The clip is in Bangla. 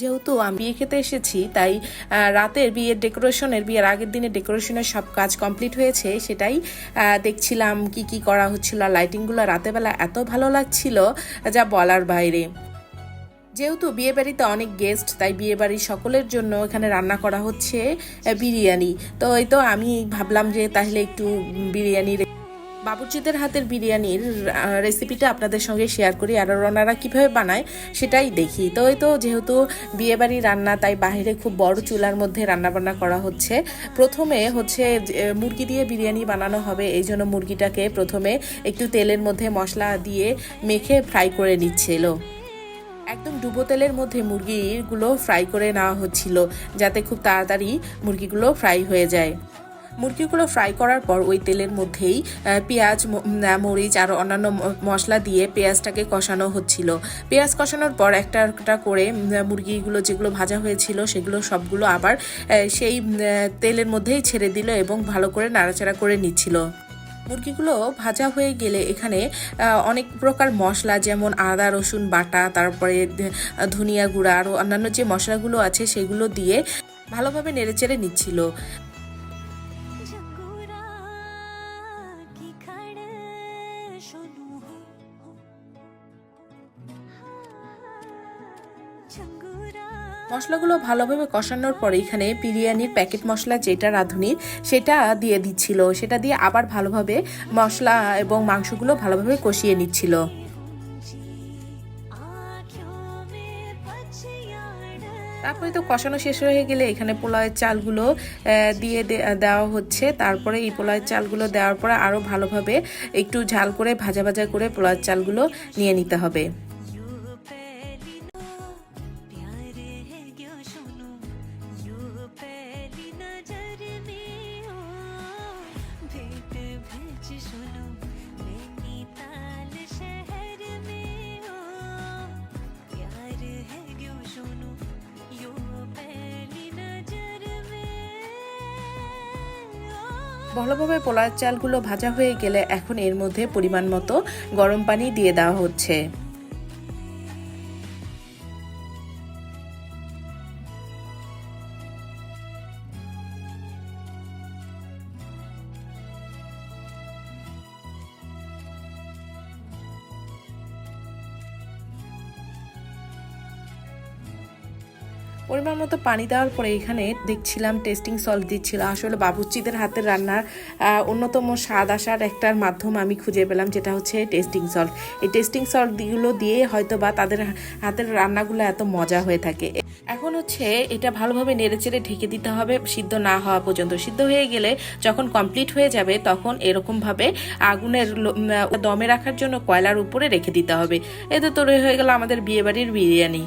যেহেতু আমি বিয়ে খেতে এসেছি, তাই রাতের বিয়ের ডেকোরেশনের, বিয়ের আগের দিনের ডেকোরেশনের সব কাজ কমপ্লিট হয়েছে, সেটাই দেখছিলাম কি কি করা হচ্ছিল লাইটিংগুলো রাতেবেলা এত ভালো লাগছিল যা বলার বাইরে। যেহেতু বিয়ে বাড়িতে অনেক গেস্ট, তাই বিয়ে বাড়ির সকলের জন্য এখানে রান্না করা হচ্ছে বিরিয়ানি। তো এই তো আমি ভাবলাম যে তাহলে একটু বিরিয়ানি বাবুর্চিদের হাতের বিরিয়ানির রেসিপিটা আপনাদের সঙ্গে শেয়ার করি, আর ওনারা কীভাবে বানায় সেটাই দেখি। তো এই তো যেহেতু বিয়েবাড়ি রান্না, তাই বাইরে খুব বড় চুলার মধ্যে রান্না বান্না করা হচ্ছে। প্রথমে হচ্ছে মুরগি দিয়ে বিরিয়ানি বানানো হবে, এই জন্য মুরগিটাকে প্রথমে একটু তেলের মধ্যে মশলা দিয়ে মেখে ফ্রাই করে নিচ্ছিল। একদম ডুবো তেলের মধ্যে মুরগিগুলো ফ্রাই করে নেওয়া হচ্ছিল, যাতে খুব তাড়াতাড়ি মুরগিগুলো ফ্রাই হয়ে যায়। মুরগিগুলো ফ্রাই করার পর ওই তেলের মধ্যেই পেঁয়াজ মরিচ আর অন্যান্য মশলা দিয়ে পেঁয়াজটাকে কষানো হচ্ছিল। পেঁয়াজ কষানোর পর একটা একটা করে মুরগিগুলো যেগুলো ভাজা হয়েছিল সেগুলো সবগুলো আবার সেই তেলের মধ্যেই ছেড়ে দিল এবং ভালো করে নাড়াচাড়া করে নিচ্ছিল। মুরগিগুলো ভাজা হয়ে গেলে এখানে অনেক প্রকার মশলা যেমন আদা, রসুন, বাটা, তারপরে ধনিয়া গুঁড়া আরও অন্যান্য যে মশলাগুলো আছে সেগুলো দিয়ে ভালোভাবে নেড়েচেড়ে নিচ্ছিল। মশলাগুলো ভালোভাবে কষানোর পরে এখানে বিরিয়ানির প্যাকেট মশলা যেটা রাঁধুনির সেটা দিয়ে দিচ্ছিল। সেটা দিয়ে আবার ভালোভাবে মশলা এবং মাংসগুলো ভালোভাবে কষিয়ে নিচ্ছিল। তারপরে তো কষানো শেষ হয়ে গেলে এখানে পোলাওয়ের চালগুলো দিয়ে দেওয়া হচ্ছে। তারপরে এই পোলাওয়ের চালগুলো দেওয়ার পরে আরও ভালোভাবে একটু ঝাল করে, ভাজা ভাজা করে পোলাওয়ের চালগুলো নিয়ে নিতে হবে। सुनो नैनीताल शहर में हो प्यार है क्यों सुनो यू पहली नजर में हो ভালোভাবে পোলাওয়ের চালগুলো ভাজা হয়ে গেলে এখন এর মধ্যে পরিমাণ মতো গরম পানি দিয়ে দেওয়া হচ্ছে পরিমাণ মতো পানি দেওয়ার পরে এখানে দেখছিলাম টেস্টিং সল্ট দিচ্ছিল। আসলে বাবুর্চিদের হাতের রান্নার অন্যতম স্বাদ আসার একটার মাধ্যম আমি খুঁজে পেলাম, যেটা হচ্ছে টেস্টিং সল্ট এই টেস্টিং সল্টগুলো দিয়ে হয়তো বা তাদের হাতের রান্নাগুলো এত মজা হয়ে থাকে। এখন হচ্ছে এটা ভালোভাবে নেড়েচেড়ে ঢেকে দিতে হবে, সিদ্ধ না হওয়া পর্যন্ত। সিদ্ধ হয়ে গেলে যখন কমপ্লিট হয়ে যাবে, তখন এরকমভাবে আগুনের দমে রাখার জন্য কয়লার উপরে রেখে দিতে হবে। এতে তৈরি হয়ে গেল আমাদের বিয়েবাড়ির বিরিয়ানি।